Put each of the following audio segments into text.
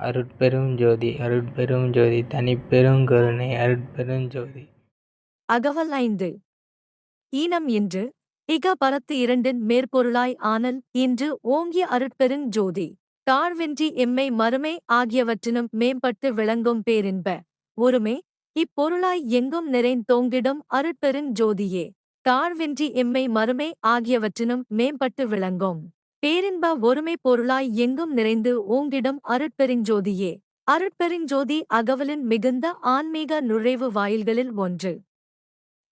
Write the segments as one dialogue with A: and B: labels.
A: அருட்பெரும் ஜோதி அருட்பெரும் ஜோதி தனிப்பெரும் கருணை அருட்பெரும் ஜோதி.
B: அகவல் ஐந்து. ஈனம் இன்று இக பரத்து இரண்டின் மேற்பொருளாய் ஆனல் இன்று ஓங்கிய அருட்பெருங் ஜோதி. தாழ்வின்றி எம்மை மறுமை ஆகியவற்றினும் மேம்பட்டு விளங்கும் பேரின்ப ஒருமே இப்பொருளாய் எங்கும் நிறைந்தோங்கிடும் அருட்பெருங் ஜோதியே. தாழ்வின்றி எம்மை மறுமை ஆகியவற்றினும் மேம்பட்டு விளங்கும். பேரின்ப ஒருமை பொருளாய் எங்கும் நிறைந்து ஓங்கிடும் அருட்பெருஞ்சோதியே. அருட்பெருஞ்சோதி அகவலின் மிகுந்த ஆன்மீக நுழைவு வாயில்களில் ஒன்று.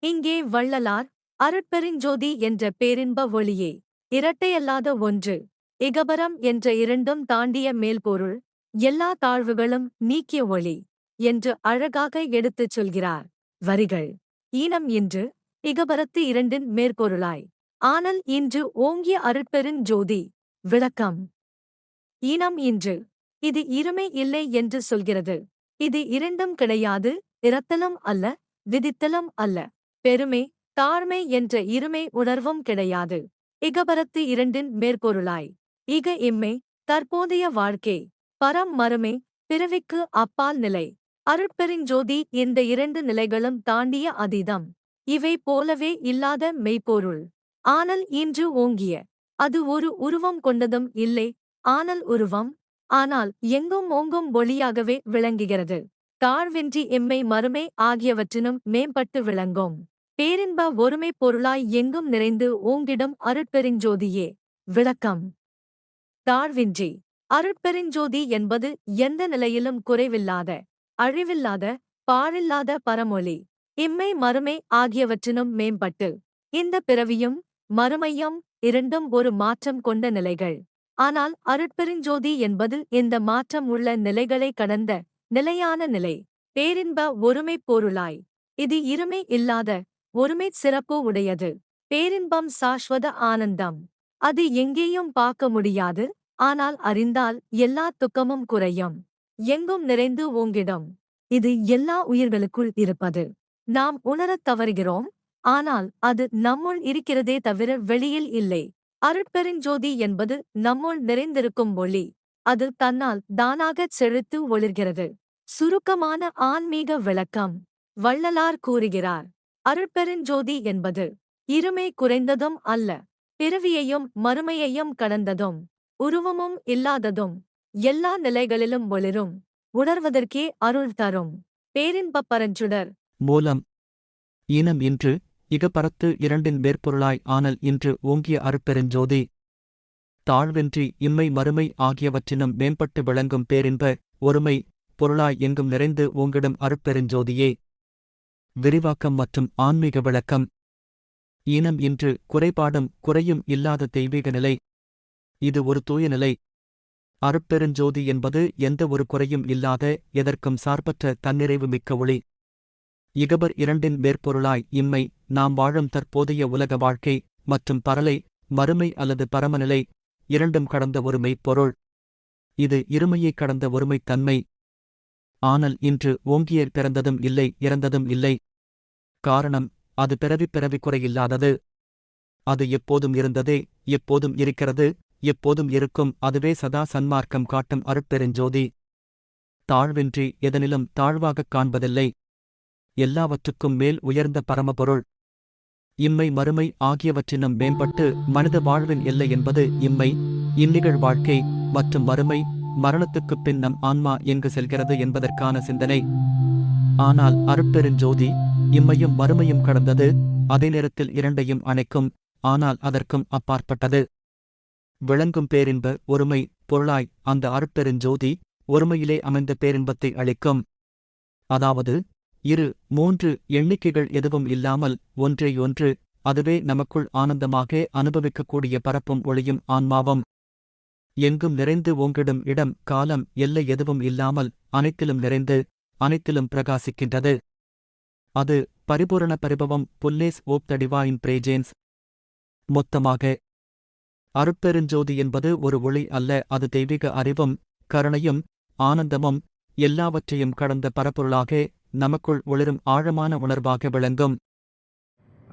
B: இங்கே வள்ளலார் அருட்பெருஞ்சோதி என்ற பேரின்ப ஒளியே. இரட்டையல்லாத ஒன்று. இகபரம் என்ற இரண்டும் தாண்டிய மேல்பொருள் எல்லா தாழ்வுகளும் நீக்கிய ஒளி என்று அழகாக எடுத்துச் சொல்கிறார். வரிகள். ஈனம் இன்று இகபரத்து இரண்டின் மேற்பொருளாய். ஆனல் இன்று ஓங்கிய அருட்பெருஞ் ஜோதி. விளக்கம். ஈனம் இன்று. இது இருமை இல்லை என்று சொல்கிறது. இது இரண்டும் கிடையாது இரத்தலும் அல்ல விதித்தலும் அல்ல. பெருமை தாழ்மை என்ற இருமை உணர்வும் கிடையாது. இகபரத்து இரண்டின் மேற்பொருளாய். இக இம்மை தற்போதைய வாழ்க்கை. பரம் மறுமை பிறவிக்கு அப்பால் நிலை. அருட்பெருஞ்சோதி இந்த இரண்டு நிலைகளும் தாண்டிய அதீதம். இவை போலவே இல்லாத மெய்ப்பொருள். ஆனல் இன்று ஓங்கிய. அது ஒரு உருவம் கொண்டதும் இல்லை ஆனல் உருவம். ஆனால் எங்கும் ஓங்கும் ஒளியாகவே விளங்குகிறது. தாழ்வின்றி எம்மை மறுமை ஆகியவற்றினும் மேம்பட்டு விளங்கும். பேரின்ப ஒருமை பொருளாய் எங்கும் நிறைந்து ஓங்கிடும் அருட்பெருஞ்சோதியே விளக்கம். தாழ்வின்றி. அருட்பெருஞ்சோதி என்பது எந்த நிலையிலும் குறைவில்லாத அழிவில்லாத பாழில்லாத பரமொழி இம்மை மறுமை ஆகியவற்றினும் மேம்பட்டு. இந்த பிறவியும் மறுமையம் இரண்டும் ஒரு மாற்றம் கொண்ட நிலைகள். ஆனால் அருட்பெருஞ்சோதி என்பது இந்த மாற்றம் உள்ள நிலைகளை கடந்த நிலையான நிலை. பேரின்ப ஒருமை பொருளாய். இது இருமை இல்லாத ஒருமை சிறப்பு உடையது. பேரின்பம் சாஸ்வத ஆனந்தம். அது எங்கேயும் பார்க்க முடியாது ஆனால் அறிந்தால் எல்லா துக்கமும் குறையும். எங்கும் நிறைந்து ஓங்கிடும். இது எல்லா உயிர்களுக்குள் இருப்பது. நாம் உணரத் தவறுகிறோம் ஆனால் அது நம்முள் இருக்கிறதே தவிர வெளியில் இல்லை. அருட்பெருஞ்சோதி என்பது நம்முள் நிறைந்திருக்கும் ஒளி. அது தன்னால் தானாகச் செழித்து ஒளிர்கிறது. சுருக்கமான ஆன்மீக விளக்கம். வள்ளலார் கூறுகிறார் அருட்பெருஞ்சோதி என்பது இருமை குறைந்ததும் அல்ல. பிறவியையும் மறுமையையும் கடந்ததும் உருவமும் இல்லாததும் எல்லா நிலைகளிலும் ஒளிரும். உணர்வதற்கே அருள் தரும். பேரின்பப்பரஞ்சுடர்
C: மூலம் இனம் இன்று இகப்பரத்து இரண்டின் மேற்பொருளாய் ஆனல் இன்று ஓங்கிய அருப்பெருஞ்சோதி தாழ்வின்றி இம்மை மறுமை ஆகியவற்றினும் மேம்பட்டு விளங்கும் பேரின்ப ஒருமை பொருளாய் எங்கும் நிறைந்து ஓங்கிடும் அருட்பெருஞ்சோதியே விரிவாக்கம் மற்றும் ஆன்மீக விளக்கம். ஈனம் இன்று குறைபாடும் குறையும் இல்லாத தெய்வீக நிலை. இது ஒரு தூய நிலை. அருட்பெருஞ்சோதி என்பது எந்த ஒரு குறையும் இல்லாத எதற்கும் சார்பற்ற தன்னிறைவு மிக்க ஒளி. இகபர் இரண்டின் மேற்பொருளாய் இம்மை நாம் வாழும் தற்போதைய உலக வாழ்க்கை மற்றும் பரலை மறுமை அல்லது பரமநிலை இரண்டும் கடந்த ஒருமை பொருள் இது இருமையைக் கடந்த ஒருமைத் தன்மை. ஆனால் இன்று ஓங்கிய பிறந்ததும் இல்லை இறந்ததும் இல்லை. காரணம் அது பிறவி பிறவி குறையில்லாதது அது எப்போதும் இருந்ததே எப்போதும் இருக்கிறது எப்போதும் இருக்கும் அதுவே சதா சன்மார்க்கம் காட்டும் அருட்பெருஞ்சோதி. தாழ்வின்றி எதனிலும் தாழ்வாகக் காண்பதில்லை. எல்லாவற்றுக்கும் மேல் உயர்ந்த பரமபொருள். இம்மை மறுமை ஆகியவற்றினும் மேம்பட்டு மனித வாழ்வின் எல்லை என்பது இம்மை இந்நிகழ் வாழ்க்கை மற்றும் மறுமை மரணத்துக்குப் பின் நம் ஆன்மா எங்கு செல்கிறது என்பதற்கான சிந்தனை. ஆனால் அருட்பெருஞ்சோதி இம்மையும் மறுமையும் கடந்தது அதே நேரத்தில் இரண்டையும் அணைக்கும் ஆனால் அதற்கும் அப்பாற்பட்டது. விளங்கும் பேரின்ப ஒருமை பொருளாய் அந்த அருட்பெருஞ்சோதி ஒருமையிலே அமைந்த பேரின்பத்தை அளிக்கும். அதாவது இரு மூன்று எண்ணிக்கைகள் எதுவும் இல்லாமல் ஒன்றேயொன்று அதுவே நமக்குள் ஆனந்தமாக அனுபவிக்கக்கூடிய பரப்பும் ஒளியும் ஆன்மாவும். எங்கும் நிறைந்து ஓங்கிடும் இடம் காலம் எல்லை எதுவும் இல்லாமல் அனைத்திலும் நிறைந்து அனைத்திலும் பிரகாசிக்கின்றது. அது பரிபூரண பரிபவம் புல்லேஸ் ஓப் த டிவாயின் பிரேஜேன்ஸ். மொத்தமாக அருட்பெருஞ்சோதி என்பது ஒரு ஒளி அல்ல அது தெய்வீக அறிவும் கருணையும் ஆனந்தமும் எல்லாவற்றையும் கடந்த பரப்பொருளாக நமக்குள் ஒளிரும் ஆழமான உணர்வாக விளங்கும்.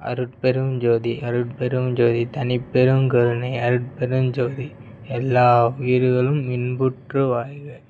A: அருட்பெரும் ஜோதி அருட்பெரும் ஜோதி தனிப்பெரும் கருணை அருட்பெரும் ஜோதி. எல்லா உயிர்களும் இன்புற்று வாழ்க.